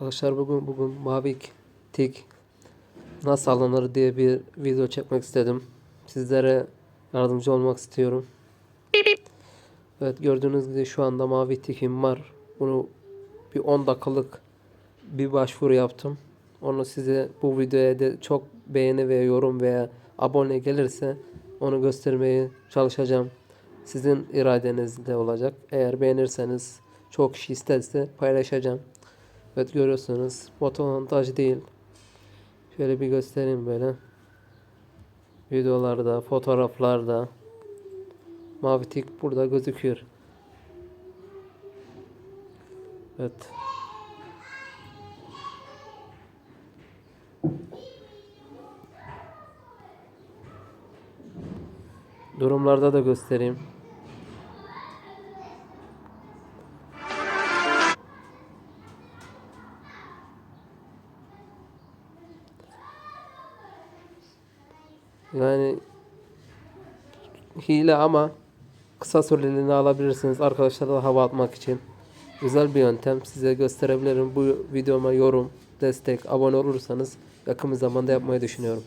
Arkadaşlar bugün bugün Mavic Tik nasıl alınır diye bir video çekmek istedim. Sizlere yardımcı olmak istiyorum. Evet gördüğünüz gibi şu anda Mavic Tik'im var. Bunu bir 10 dakikalık bir başvuru yaptım. Onu size bu videoya da çok beğeni veya yorum veya abone gelirse onu göstermeye çalışacağım. Sizin iradenizde olacak. Eğer beğenirseniz çok kişi isterse paylaşacağım. Evet görüyorsunuz fotomontaj değil. Şöyle bir göstereyim böyle. Videolarda, fotoğraflarda mavi tik burada gözüküyor. Evet. Durumlarda da göstereyim. Yani hile ama kısa süreliğine alabilirsiniz arkadaşlarla hava atmak için. Güzel bir yöntem. Size gösterebilirim. Bu videoma yorum, destek, abone olursanız yakın bir zamanda yapmayı düşünüyorum.